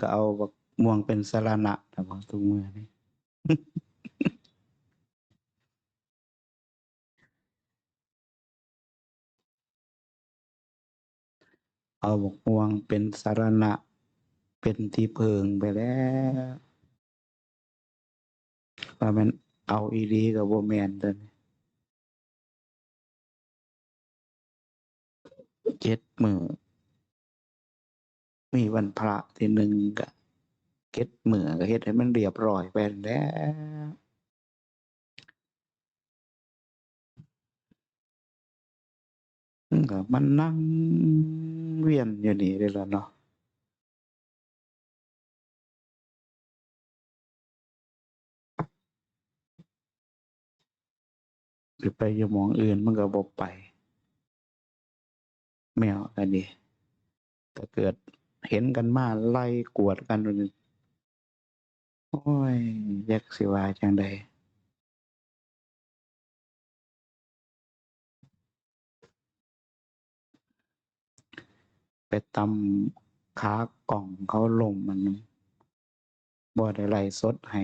ก็เอาบักม่วงเป็นสารณะแต่ว่าทุกเมื่อนี่เอาบักม่วงเป็นสารณะ เป็นที่เพิงไปแล้วว่ามันเอาอีดีกับโบแมนตัวนี้เจ็ดมือ มีวันพระที่หนึ่งกะเก็ดมือก็เฮ็ดให้มันเรียบร้อยไปแล้วมันก็มันนั่งเวียนอยู่นี่เลยล่ะเนาะหรือไปอยู่มองอื่นมันก็บอกไป แมวอันนี้ถ้าเกิด เห็นกันมาไล่กวดกันนี่โอ้ยยักสิว่าจังใดไปตำขากล่องเขาลมมันบ่ได้ไล่สดให้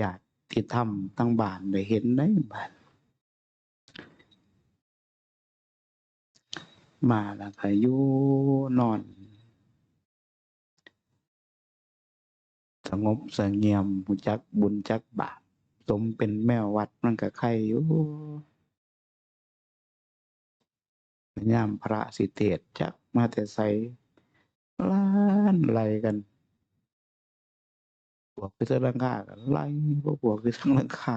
ญาติที่ทำตั้งบ้านได้เห็นได้บ้านมาแล้วก็อยู่นอน สงบเสงเงียมหูจักบุญจักบาปสมเป็นแมววัดมันก็ใครอยู่ยามพระสิเทศจักมาแต่ใสล้านไล่กันบวกคือเทงลังคากันไล่บ่บวกคือทั้งลังคา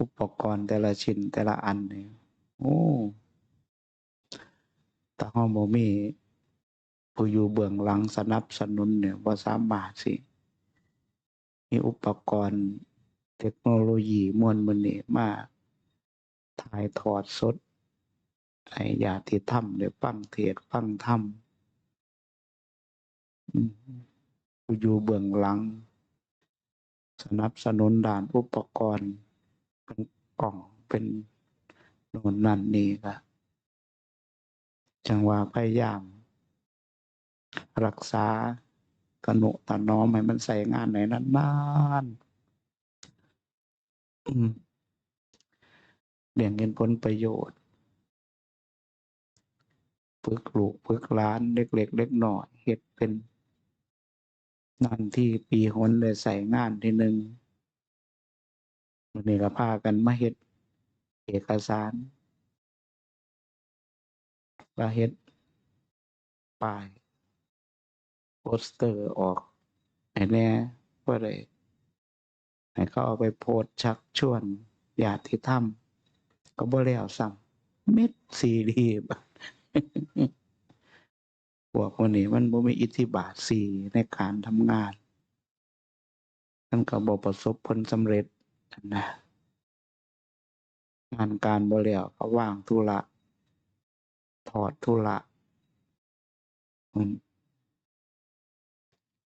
อุปกรณ์แต่ละชิ้นแต่ละอันเนี่ยโอ้ ถ้าห้องบ่มีผู้อยู่เบื้องหลังสนับสนุนเนี่ยบ่สามารถสิ มีอุปกรณ์เทคโนโลยีมวลมันนี่มาถ่ายทอดสดไอ้ญาติธรรมได้ฟังเทศฟังธรรมผู้อยู่เบื้องหลัง สนับสนุนด้านอุปกรณ์ เป็นกล่องเป็นโน่นนั่นนี่ก็ จังว่าพยายาม รักษากระหนุตะน้อมให้มันใส่งานไหนนานๆเลี่ยงเงินผลประโยชน์ฝึกลูกฝึกหลานเล็กๆเล็กหน่อยเฮ็ดเป็นนั่นที่ปีหนได้ใส่งานที่หนึ่งวันนี้ก็พากันมาเฮ็ดเอกสาร ว่าเฮ็ดป้ายโปสเตอร์ออกให้แน่เพื่อได้ให้เขาเอาไปโพสชักชวนญาติธรรมก็บ่แล้วซ้ำเม็ดซีดีบพวกวันนี้มันบ่มีอิทธิบาทสีในการทำงานมันก็บ่ประสบผลสำเร็จนะงานการบ่แล้วก็ว่างธุระ ถอดธุระ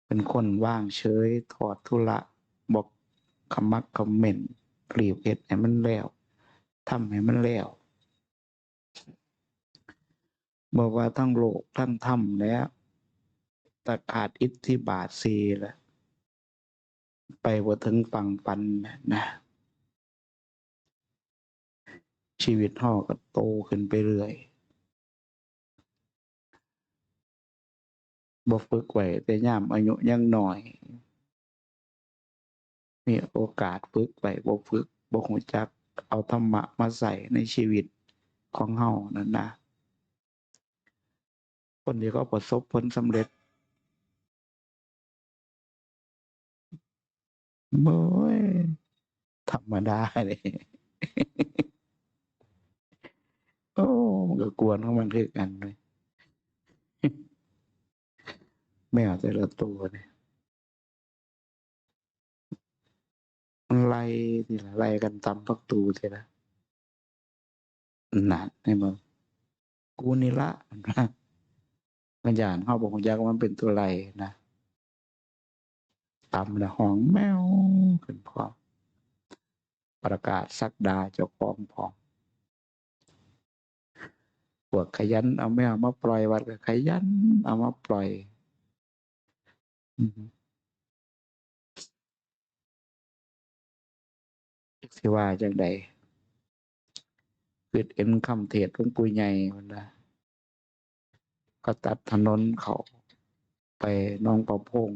เป็นคนว่างเฉย ถอดธุระบอกขมักคำเขม่นรีบเอ็ดให้มันแล้วทำให้มันแล้วบอกว่าทั้งโลกทั้งธรรมแล้วต่ขาดอิทธิบาทสีแล้วไปบ่าถึงฝั่งปันนะนะ ชีวิตห่อก็โตขึ้นไปเรื่อย บ่ฝึกไว้แต่ยามอายุยังน้อย มีโอกาสฝึกไว้บ่ฝึกบ่รู้จักเอาธรรมะมาใส่ในชีวิตของเฮานั่นนะคนที่เขาประสบผลสำเร็จโอ้ยธรรมดาเลยโอ้มันก็กวนของมันคือกันเลย แมวแต่ละตัวเนี่ยมันไล่ทีละไล่กันตำพักตูทีละนั่นให้มึงกูนี่ละนะกันยานเขาบอกอยากว่ามันเป็นตัวไรนะตำละห้องแมวขึ้นพร้อมประกาศสักดาเจ้าของพร้อมพวกขยันเอาไม่เอามาปล่อยวัดก็ขยัน เอามาปล่อย อืมจักสิว่าจังใดเกิดเอ็นคำเทศหลวงปู่ใหญ่มันนะก็ตัดถนนเขาไปหน้องประพง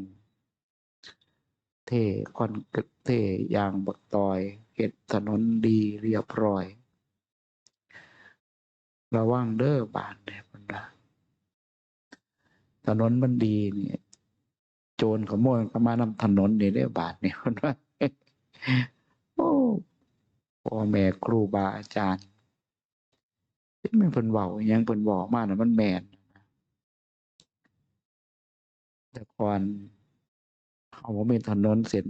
เทคอนกรีตเทยางบักตอยเห็ดถนนดีเรียบร้อย ระวังเด้อบานเนี่ยมันนะถนนมันดีเนี่ย โจรขโมยก็มานำถนนนี่ได้บาทเนี่ยมันว่าโอ้พ่อแม่ครูบาอาจารย์ที่มันเพิ่นเว้าอิหยังเพิ่นบอกมาน่ะมันแม่นแต่ก่อนเขาบ่มีถนนเส้น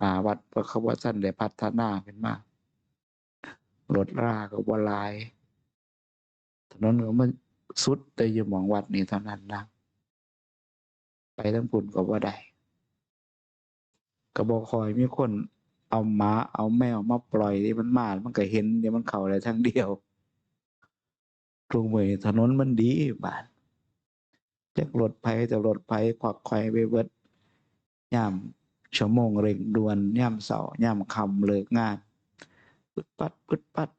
ป่าวัดพระขว่าท่านได้พัฒนาขึ้นมากรถราก็บ่หลาย ถนนก็มันสุดแต่อยู่หมองวัดนี่เท่านั้นนะ ไปทั้งพุ่นก็บ่ได้ก็บ่คอยมีคนเอาหมาเอาแมวมาปล่อยที่มันมา มันก็เห็นเดี๋ยวมันเข้าอะได้ทางเดียวตรงมือถนนมันดีบาดจากรถไผจะรถไผควักไข่ไปเบิดยามชั่วโมงเร่งด่วนยามเสาร์ยามค่ำเลิกงานปึดปัดปึดปัด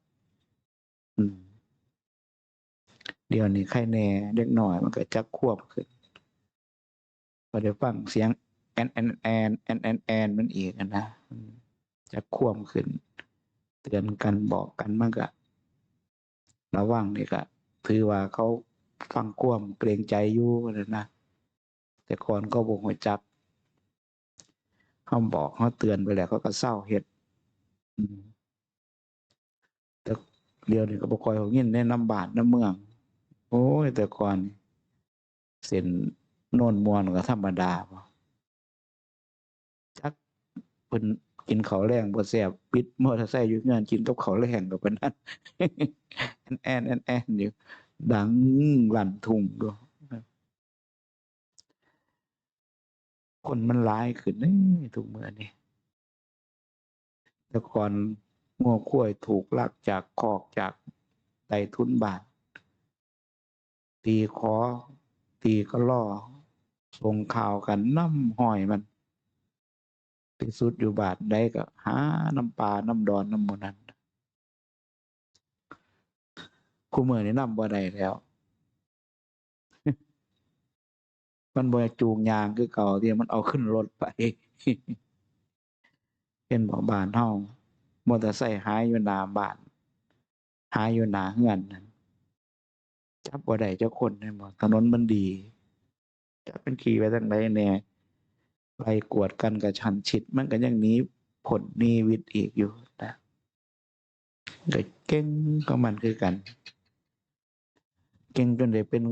เดี๋ยวนี้ใครแน่เด็กหน่อยมันก็จักควบขึ้น พอได้ฟังเสียงแอนแอนแอนแอนแอนแอนมันอีกอะนะจักควบขึ้น เตือนกันบอกกันมันก็ระวังนี่ก็ถือว่าเขาฟังควมเกรงใจอยู่นะนะแต่ก่อนก็บ่หัวจักเขาบอกเขาเตือนไปแล้วเขาก็เศร้าเฮ็ดอืมแต่เดี๋ยวนี้ก็บ่ค่อยเขายินในน้ำบาดน้ำเมือง โอ้ยแต่ก่อนเส้น โน่นมวนก็ธรรมดาบ่จักเพิ่นกินข้าวแรงบ่แซ่บปิดมอเตอร์ไซค์อยู่งานกินกับข้าวแรงก็ปานนั้นแอนแอนแอนแอนอยู่ดังลั่นทุ่งด้วยคนมันหลายขึ้นนี่ทุกเมื่อนี่แต่ก่อนงัวข้วยถูกลักจากคอกจากไตทุนบาท ตีขอตีก็ล่อ ส่งข่าวกันน้ำห้อยมันที่สุดอยู่บาทได้ก็หาน้ำปลาน้ำดอนน้ำมูนั้นคู่มือนี่น้ำบ่ได้แล้ว มันบ่จูงยางคือเก่าที่มันเอาขึ้นรถไปเป็นบ่บานเฮามอเตอร์ไซค์หายอยู่หน้าบ้านหายอยู่หน้าเฮือนนั่นจับบ่ได้เจ้าคนนี่บ่ถนนมันดี จะเป็นขี่ไปทางใดแน่ไล่กวดกันกับชันชิดมันก็ยังนี้ผลนีวิตอีกอยู่นะก็เก่งก็มันคือกัน เก่งจนได้เป็น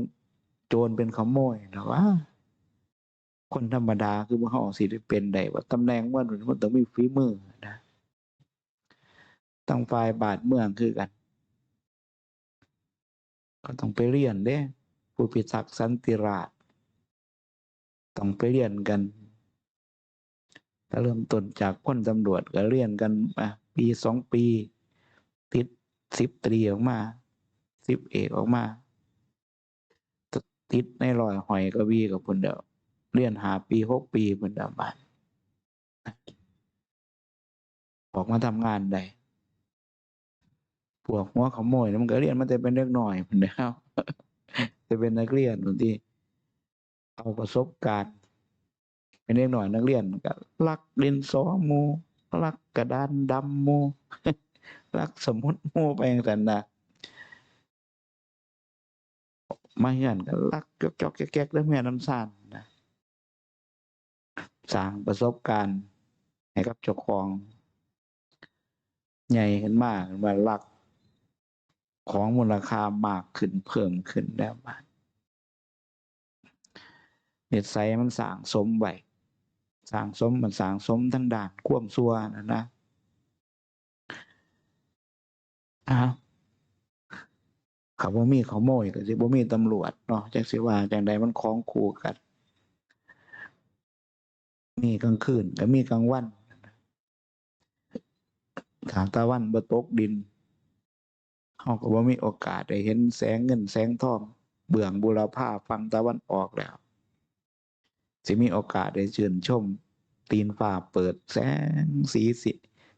โจรเป็นขโมยนะว่า คนธรรมดาคือบ่เฮาสิได้เป็นได้ว่าตำแหน่งมันมันต้องมีฝีมือนะตั้งฝ่ายบาดเมืองคือกัน ก็ต้องไปเรียนเด้ผู้พิทักษ์สันติราษฎร์ ต้องไปเรียนกัน ถ้าเริ่มต้นจากพ้นตำรวจก็เรียนกันมาปีสองปี ติดสิบตรีออกมาสิบเอกออกมา ติดในรอยหอยกระวีกับพุ่นเดียวเรียนหาปีหกปีพุ่นเดียวบานออกมาทำงานได้พวกหัวขโมยมันก็เรียนมาแต่เป็นเด็กหน่อยพุ่นเดียวจะเป็นนักเรียนบางที เอาประสบการณ์เป็นเด็กหน่อยนักเรียนก็ลักดินสอหมูลักกระดานดำหมูลักสมุดหมูไปอย่างนั้นนะมาเห็นกันลักจอกจอกแก๊กๆแล้วแม่น้ำซานนะสร้างประสบการณ์ให้กับเจ้าของใหญ่ขึ้นมากว่าลักของมูลค่ามากขึ้นเพิ่มขึ้นแล้วบา น็ตไซมันสางสมไว้สางสมมันสางสมทั้งด่านควมซัวนะนะอ้าวเขาบ่มีเขาโมยก็สิบ่มีตำรวจเนาะจักสิว่าจังใดมันคล้องคู่กัน มีกลางคืนก็มีกลางวันถามตะวันบ่ตกดินเขาก็บ่มีโอกาสได้เห็นแสงเงินแสงทอง เบื้องบุรพาฟังตะวันออกแล้ว สิมีโอกาสได้ชื่นชม ตีนฟ้าเปิดแสงสีสิ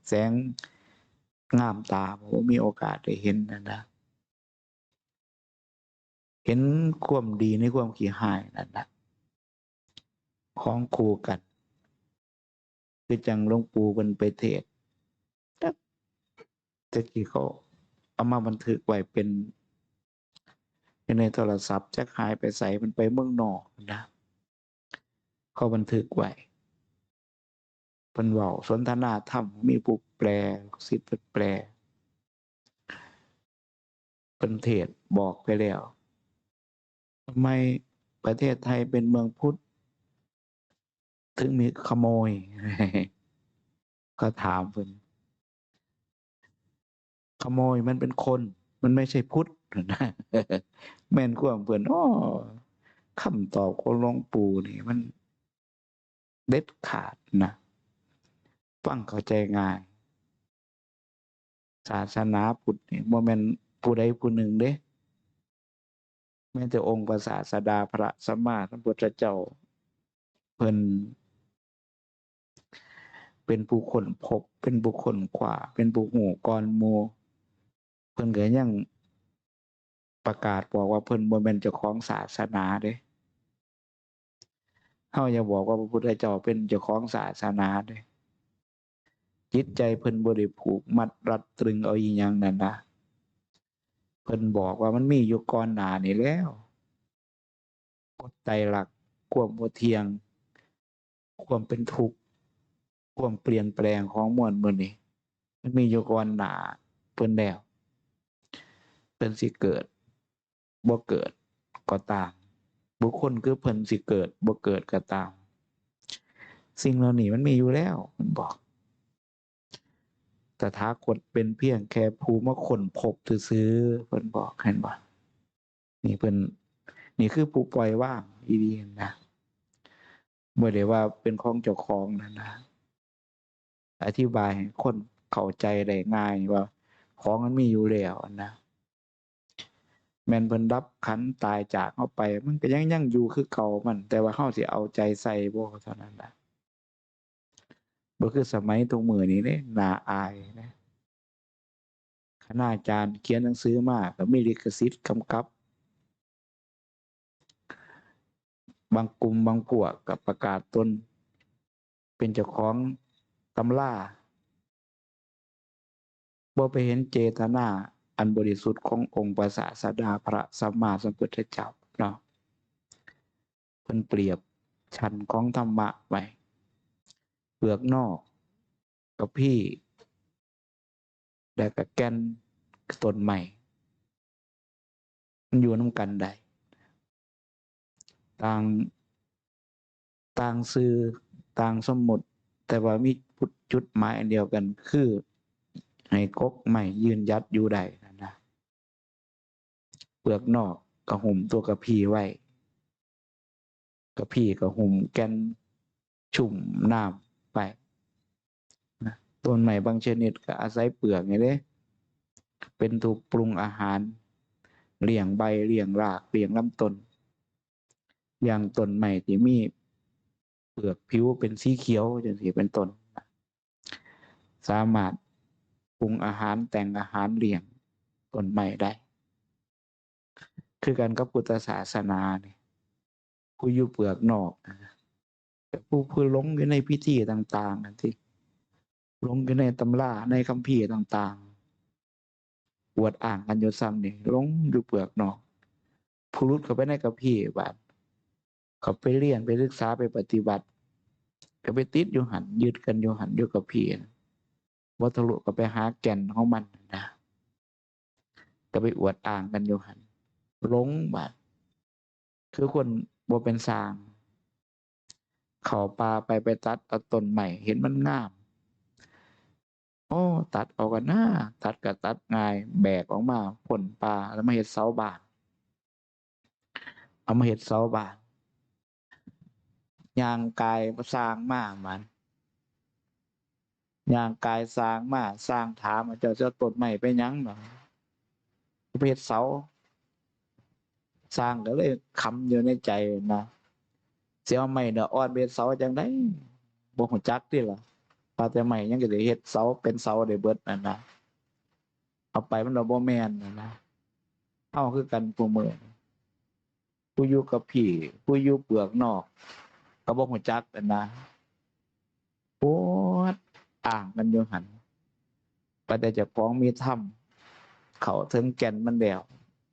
แสงงามตาผมมีโอกาสได้เห็นนะนะเห็นความดีในความขี้หายนั่นนะของคู่กัน คือจังหลวงปู่เป็นไปเทศต่แต่กี้เขาเอามาบันทึกไว้เป็นเป็นในโทรศัพท์จะหายไปใส่มันไปเมืองนอกนะ เขาบันทึกไว้เป็นเว่าสนทนาธรรมมีผู้แปลสิทธิ์เพิ่นแปลเป็นเทศบอกไปแล้วทำไมประเทศไทยเป็นเมืองพุทธ ถึงมีขโมย ก็ถามเพิ่นขโมยมันเป็นคน มันไม่ใช่พุทธนะแม่นความเพิ่นอ้อคำตอบของหลวงปู่นี่ มัน เด็ดขาดนะฟังเข้าใจง่าย ศาสนาพุทธนี่บ่แม่นผู้ใดผู้หนึ่งเด้แม้แต่องค์พระศาสดาพระสัมมาสัมพุทธเจ้า เพิ่นเป็นผู้คนพบเป็นผู้คนขวาเป็นผู้หูก่อนมูเพิ่นก็ยังประกาศบอกว่าเพิ่นบ่แม่นเจ้าของศาสนาเด้ เฮาอย่าบอกว่าพระพุทธเจ้าเป็นเจ้าของศาสนาเด้จิตใจเพิ่นบ่ได้ผูกมัดรัดตรึงเอาอีหยังนั่นนะเพิ่นบอกว่ามันมีอยู่ก่อนหนานี้แล้วกฎไตรลักความบ่เที่ยง ความเป็นทุกข์ความเปลี่ยนแปลงของมวลมื้อนี้มันมีอยู่ก่อนหนาเพิ่นแล้วเพิ่นสิเกิดบ่เกิดก็ต่าม บุคคลคือเพิ่นสิเกิดบ่เกิดก็ตาม สิ่งเหล่านี้มันมีอยู่แล้วมันบอกตถาคตเป็นเพียงแค่ภูมิคนพบซื้อเพิ่นบอกเห็นบ่นี่เพิ่นนี่คือผู้ปล่อยว่างอีดีนะบ่ได้ว่าเป็นของเจ้าของนั่นนะ อธิบายให้คนเข้าใจได้ง่ายว่า ของมันมีอยู่แล้วนะ แม่นเพิ่นดับขันตายจากเฮาไป มันก็ยังยังอยู่คือเก่ามัน แต่ว่าเฮาสิเอาใจใส่บ่เท่านั้นล่ะบ่คือสมัยทุกมื้อนี้เด้น่าอายนะคณาจารย์เขียนหนังสือมาก็มีลิขสิทธิ์กำกับ บางกลุ่มบางพวกก็ประกาศตน เป็นเจ้าของตำราบ่ไปเห็นเจตนา อันบริสุทธิ์ขององค์พระศาสดาพระสัมมาสัมพุทธเจ้าเนาะเพิ่นเปรียบชั้นของธรรมะไว้เปลือกนอกกับพี่และกับแกนต้นใหม่ มันอยู่น้ำกันได้ต่างต่างซื้อต่างสมมติ แต่ว่ามีจุดหมายอันเดียวกันคือ ให้กกใหม่ยืนยัดอยู่ได้ เปลือกนอกกระหุ่มตัวกระพีไว้กระพีกระหุ่มแกนชุ่มน้ำไปต้นใหม่บางชนิดก็อาศัยเปลือกไงเด้เป็นถูกปรุงอาหารเลี้ยงใบเลี้ยงรากเลี้ยงลำต้นอย่างต้นใหม่ที่มีเปลือกผิวเป็นสีเขียวจังสีเป็นต้นสามารถปรุงอาหารแต่งอาหารเลี้ยงต้นใหม่ได้ คือกันกับพุทธศาสนาเนี่ยผู้อยู่เปลือกนอกนะแต่ผู้ผู้หลงอยู่ในพิธีต่างๆนั่นที่หลงอยู่ในตำราในคัมภีร์ต่างๆอวดอ่างกันอยู่ซ้ำนี่หลงอยู่เปลือกนอก ผู้รุดเข้าไปในคัมภีร์บาดเขาไปเรียนไปศึกษาไปปฏิบัติก็ไปติดอยู่หันยึดกันอยู่หันอยู่กับพีนะวัทะลุก็ไปหาแก่นของมันนะก็ไปอวดอ่างกันอยู่หัน หลงบาดคือคนบ่เป็นสร้าง เขาปลาไปไปตัดเอาต้นใหม่เห็นมันงามโอ้ตัดออกกันหน้าตัดก็ตัดง่ายแบกออกมาผลปลาแล้วมาเห็ดเสาบานเอามาเห็ดเสาบานยางกายสร้างมากมันยางกายสร้างมาสร้างถามาเจ้าเจ้าต้นไม้ไปยังเนาะไปเฮ็ดเสา สร้างก็เลยคำอยู่ในใจนะเสียเอาไม้เนาะอ่อนเฮ็ดเสาจังได๋บ่ฮู้จักติล่ะว่าแต่ไม้ยังก็สิเฮ็ดเสาเป็นเสาได้เบิดนั่นนะเอาไปมันก็บ่แม่นนั่นะเฮาคือกันผู้มือนี้ผู้อยู่กับพี่ผู้อยู่เปลือกนอกก็บ่ฮู้จักนั่นนะปวดอ่างกันอยู่หันว่าแต่จ้าของมีธรรมเขาถึงแก่นมันแล้ว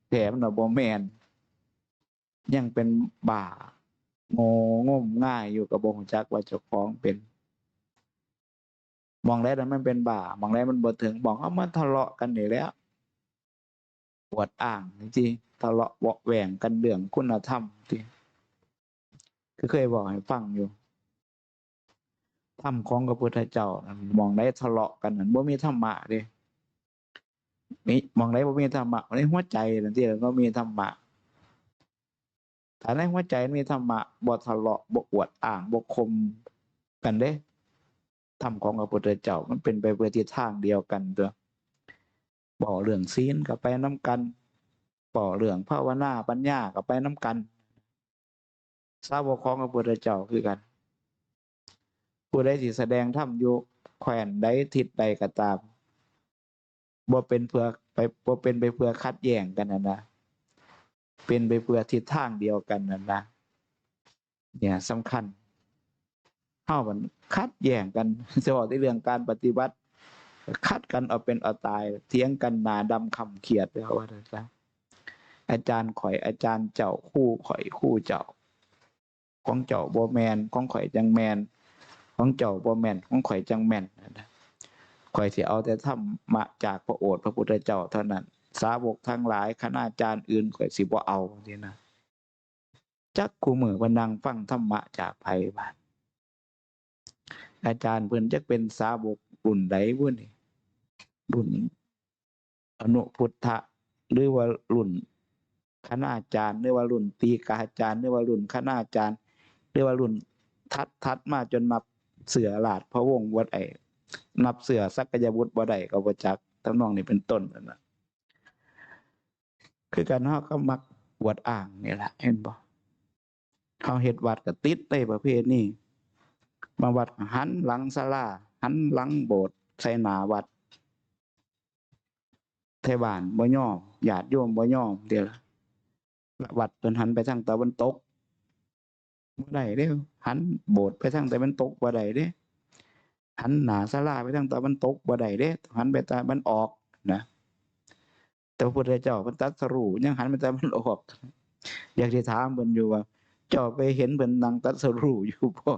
แท้มันก็บ่แม่น ยังเป็นบ่าโง่งมง่ายอยู่กับบงจักว่าเจ้าของเป็นมองแล้วนั้นมันเป็นบ่ามองแล้วมันบ่ถึงบอกเอามาทะเลาะกันนี่แล้วปวดอ่างจริงๆทะเลาะเบาะแหว่งกันเรื่องคุณธรรมที่คือเคยบอกให้ฟังอยู่ธรรมของพระพุทธเจ้ามองได้ทะเลาะกันนั่นบ่มีธรรมะเด้มีมองได้บ่มีธรรมะในหัวใจนั่นที่แล้วก็มีธรรมะ ถ้าในหัวใจมีธรรมะบ่ทะเลาะบ่อวดอ้างบ่คมกันเด้ธรรมของพระพุทธเจ้ามันเป็นไปเพื่อทิศทางเดียวกันตัวบ่เรื่องศีลก็ไปน้ำกันบ่เรื่องภาวนาปัญญาก็ไปน้ำกันสาวกของพระพุทธเจ้าคือกัน ผู้ใดสิแสดงธรรมอยู่แขวนใดทิศใดก็ตามบ่เป็นเพื่อไปบ่เป็นไปเพื่อคัดแย้งกันนะนะ เป็นไปเพื่อทิศทางเดียวกันนั่นนะเนี่ยสำคัญเฮามันคัดแย่งกันจะบอกในเรื่องการปฏิบัติ คัดกันเอาเป็นเอาตายเถียงกันนาดำคำเขียดเลยว่าซะอาจารย์ข่อยอาจารย์เจ้าคู่ข่อยคู่เจ้า ของเจ้าบ่แมนของข่อยจังแมนของเจ้าบ่แมนของข่อยจังแมนนะข่อยสิเอาแต่ธรรมะจากพระโอษฐ์พระพุทธเจ้าเท่านั้น สาวกทั้งหลายคณาจารย์อื่นข่อยสิบ่เอานี่นะจักคูมือวันนังฟังธรรมะจากไผบาอาจารย์เพิ่นจักเป็นสาวกรุ่นใดบุ่นี่รุ่นอนุพุทธะหรือว่ารุ่นคณาจารย์หรือว่ารุ่นตีกาจารย์หรือว่ารุ่นคณาจารย์หรือว่ารุ่นทัดทัดมาจนนับเสือหลาดพระวงศ์วัดไอนับเสือสักกยบุตรบ่ได้ก็บ่จักทำนองนี้เป็นต้นนั่นน่ะ คือการเฮาก็มักอวดอ้างนี่แหละเห็นบ่เฮาเฮ็ดวัดก็ติดในประเภทนี้บาวัดหันหลังศาลาหันหลังโบสถ์ใส่หนาวัดไทบ้านบ่ย่อมญาติโยมบ่ย่อมเดี๋ยววัดเพิ่นหันไปทางตะวันตกบ่ได้เด้หันโบสถ์ไปทางตะวันตกบ่ได้เด้หันหน้าศาลาไปทางตะวันตกบ่ได้เด้หันไปตะวันออกนะ แต่พระพุทธเจ้าเพิ่นตรัสรู้ยังหันไปแต่มันออกอยากสิถามเพิ่นอยู่ว่า เจ้าไปเห็นเพิ่นนั่งตรัสรู้อยู่บ่อ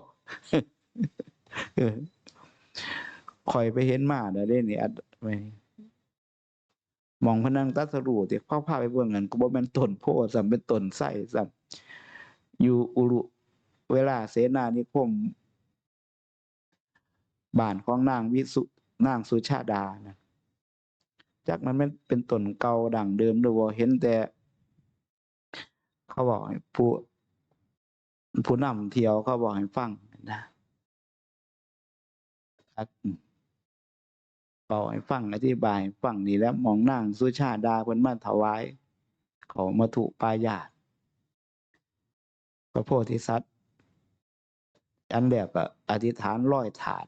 อข่อยไปเห็นมาเด้อเด้นี่อัดไว้มองพนังตัสรู้ที่พาพาไปเบิ่งนั่นก็บ่แม่นต้นโพธิ์ซ้ํเป็นต้นไทรซ้ํอยู่อุรุเวลาเสนานิคมบ้านของนางวิสุนางสุชาดานะ จากนั้นมันเป็นตนเก่าดังเดิมหรือว่าเห็นแต่ เขาบอกให้ผู้ผู้นำเที่ยวเขาบอกให้ฟังนะบอกให้ฟังอธิบายให้ฟังนี่แล้วมองนางสุชาดาเพิ่นมาถวายของมาถุปายาตพระโพธิสัตว์อันแรกก็อธิษฐานร้อยถาด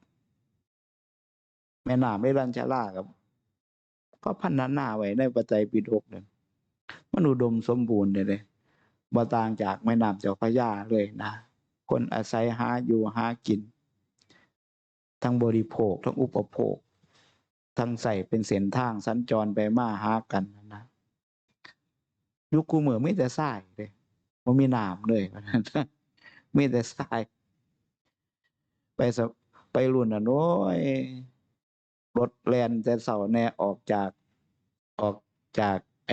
แม่น้ำไม่รัญชลากับ ก็พันนาไว้ในปัจจัยปิฎกเนี่ยมันอุดมสมบูรณ์เลยบ่ต่างจากแม่น้ำเจ้าพระยาเลยนะ คนอาศัยหาอยู่หากิน ทั้งบริโภค ทั้งอุปโภค ทั้งใส่เป็นเส้นทางสัญจรไปมาหากันนะยุคกูเหมือไม่แต่ทรายเลยมันมีน้ำเลยมีแต่ทราย ไปสไปรุ่นอะน้อย รถแลนแต่เสาแน่ออกจากออกจากไอ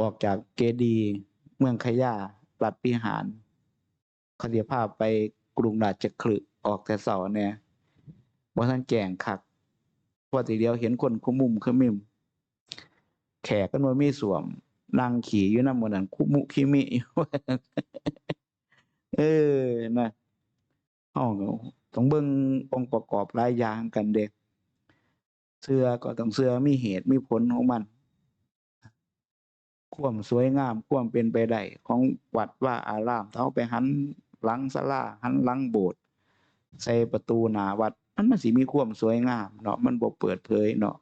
ออกจากเกดีเมืองขยารัฐพิหารขเดียภาพไปกรุงราชคลึออกแต่เสาเนี่ยบ่ท่านแจงคักพอทีเดียวเห็นคนคุ้มุมขมิม แขกกันว่มีสวมนั่งขี่อยู่นำหมดนั้นคุมุคิมิอยู่เออนะห้อง ต้องเบิ่งองค์ประกอบหลายอย่างกันเด็กเสื้อก็ต้องเสื้อมีเหตุมีผลของมันควมสวยงามควมเป็นไปได้ของวัดว่าอารามเท้าไปหันหลังศาลาหันหลังโบสถ์ใส่ประตูหนาวัด มันมันสิมีควมสวยงามเนาะมันบ่เปิดเผยเนาะ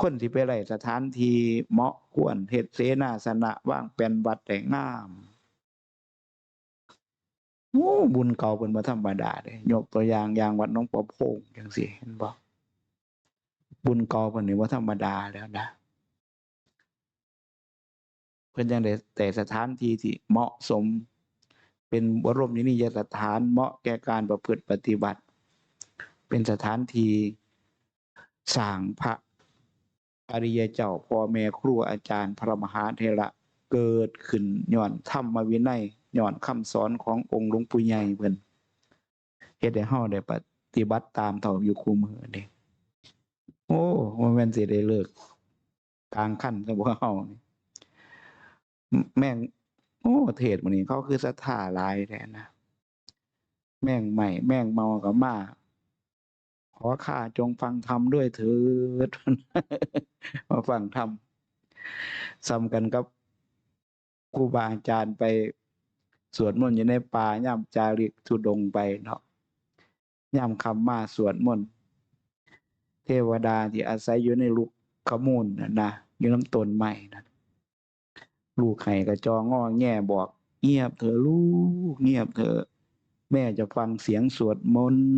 คนที่ไปไล่สถานที่เหมาะควรเฮ็ดเสนาสนะว่างเป็นวัดแต่งาม โอ้บุญเก่าเป็นบ่ธรรมดาเด้ยกตัวอย่างอย่างวัดน้องปอโพงจังซี่เห็นบ่บุญเก่าเพิ่นนี่บ่ธรรมดาแล้วนะเพิ่อนยังได้แต่สถานที่ที่เหมาะสม เป็นบรมนิยสถานเหมาะแก่การประพฤติปฏิบัติ เป็นสถานที่สร้างพระอริยเจ้าพ่อแม่ครูอาจารย์ พระมหาเถระเกิดขึ้นย้อนธรรมวินัย ย้อนคำสอนขององค์หลวงปู่ใหญ่เพิ่นเฮ็ดให้เฮาได้ปฏิบัติตามเท่าอยู่คู่มือนี่โอ้บ่แม่นสิได้เลิกกลางคันซะบ่เฮานี่แม่ง โอ้เทศมันนี้เขาคือศรัทธาหลายแท้นะแม่งใหม่ แม่งเมากับมาขอข้าจงฟังธรรมด้วยเถิดมาฟังธรรมซ้ำกันกับครูบาอาจารย์ไป สวดมนต์อยู่ในป่าย่ำจาริกทุดงไปเนาะย่ำคำมาสวดมนต์เทวดาที่อาศัยอยู่ในลูกขมูลนะนะอยู่น้ำต้นไม้นะลูกไข่กระจองงอแง่บอก เงียบเถอะลูก เงียบเถอะแม่จะฟังเสียงสวดมนต์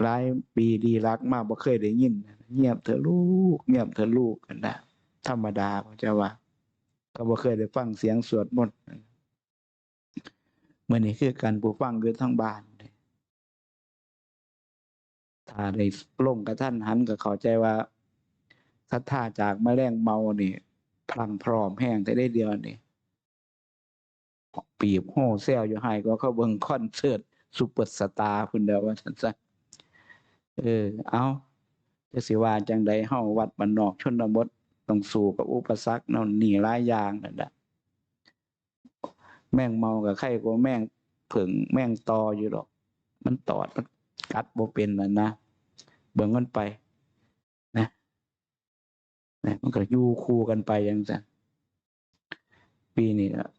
หลายปีดีรักมากบ่เคยได้ยิน เงียบเถอะลูก เงียบเถอะลูกกันนะธรรมดาผมจะว่า ก็บ่เคยได้ฟังเสียงสวดมนต์เมื่อนี้คือการผู้ฟังอยู่ทั้งบ้านถ้าได้ล่งกระท่านหันก็เข้าใจว่าศรัทธาจากแมลงเมานี่พลังพร้อมแห้งแต่ได้เดียวนี่ปีบโห่แซวอยู่ให้ก็เขาเบิ่งคอนเสิร์ตซุปเปอร์สตาร์พุ่นเดียวว่าซั่นซะเออ เอาจะสิว่าจังใดเฮาวัดบ้านนอกชนบท ต้องสู้กับอุปสรรคนั่นนี่หลายอย่างนั่นน่ะแม่งเมากับใครก็แม่งผึ่งแม่งตออยู่หรอก มันตอดมันกัดบ่เป็นนั่นนะเบิ่งมันไป นะนะมันก็อยู่คู่กันไปอย่างนั้นปีนี้นะ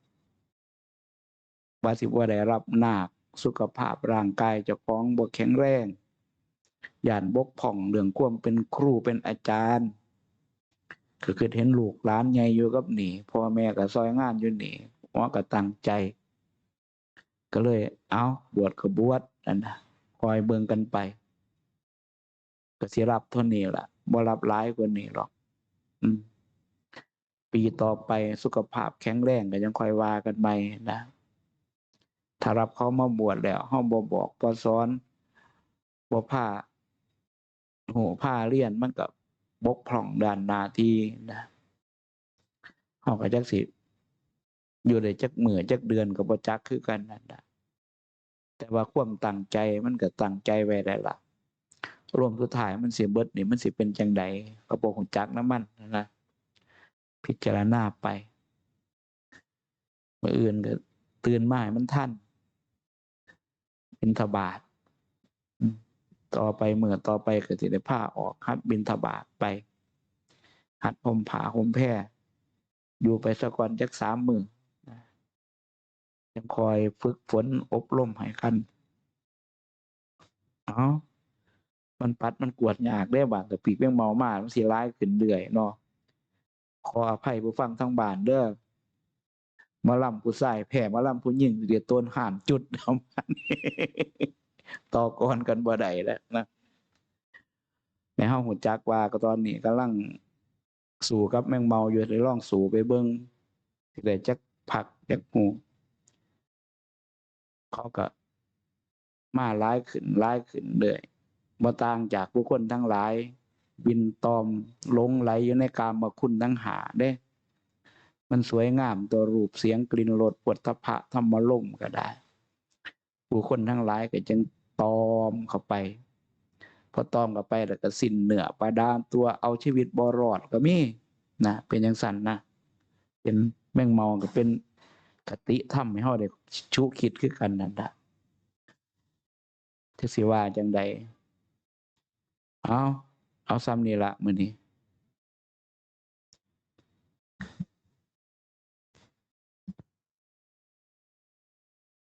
ว่าสิว่าได้รับหนาคสุขภาพร่างกายเจ้าของบ่แข็งแรงหย่านบกพ่องเรื่องความเป็นครูเป็นอาจารย์ ก็คือเห็นลูกหลานใหญ่อยู่กับหนีพ่อแม่ก็ซอยงานอยู่หนีหมอก็ตั้งใจ ก็เลย เอาบวชก็บวชนั่นนะคอยเบิ่งกันไป ก็สิรับเท่านี้ล่ะบ่รับหลายกว่านี้หรอก อืมปีต่อไปสุขภาพแข็งแรงก็ยังคอยว่ากันใหม่นะ ถ้ารับเขามาบวชแล้วเฮาบ่บอกบ่สอนบ่พาโหพาเรียนมันก็บ บกพร่องด้านหน้าที่นะเฮาก็จักสิอยู่ได้จักเหมือจักเดือนก็บ่จักคือกันนั่นน่ะแต่ว่าความตั้งใจมันก็ตั้งใจไว้ได้ละรวมสุดท้ายมันสิเบิดนี่มันสิเป็นจังใดก็บ่ฮู้จักน้ำมันนะพิจารณาไปเมื้ออื่นก็ตื่นมาให้มันทันบิณฑบาตอืม ต่อไปเมื้อต่อไปก็สิได้พาออกหัดบิณฑบาตไป หัดห่มผ้าห่มแพรอยู่ไปสักก่อนจักสามมือยังคอยฝึกฝนอบรมให้คันเอ้ามันปัดมันกวดยากเด้บางก็ปีกแมงเมามามันสิร้ายขึ้นเรื่อยเนาะขออภัยผู้ฟังทั้งบ้านเด้อมาล่ำผู้ชายแผ่มาล่ำผู้หญิงเดียต้นห่านจุดเอามัน ต่อกรกันบ่ได้แล้วนะในห้องหูจักว่าก็ตอนนี้กำลังสู่กับแมงเมาอยู่เลยลองสู่ไปเบิ่งสิได้จักผักจักหูเขาก็มาร้ายขึ้นร้ายขึ้นเรื่อยบ่ต่างจากผู้คนทั้งหลาย บินตอมลงไหลอยู่ในกามาคุณทั้งหาเด้ มันสวยงามตัวรูปเสียงกลิ่นรสปวดทพะธรรมลมก็ได้ ผู้คนทั้งหลายก็จึงตอมเข้าไป พอตอมเข้าไปแล้วก็สิ้นเหนือประดามตัวเอาชีวิตบรอดก็มีนะเป็นอย่างสั่นนะเป็นแม่งเมาก็เป็นคติทำให้เฮาได้ชุคิดคือกันนั่นล่ะที่สิว่าจังใดเอาเอาซ้ำนี่ละมือนี้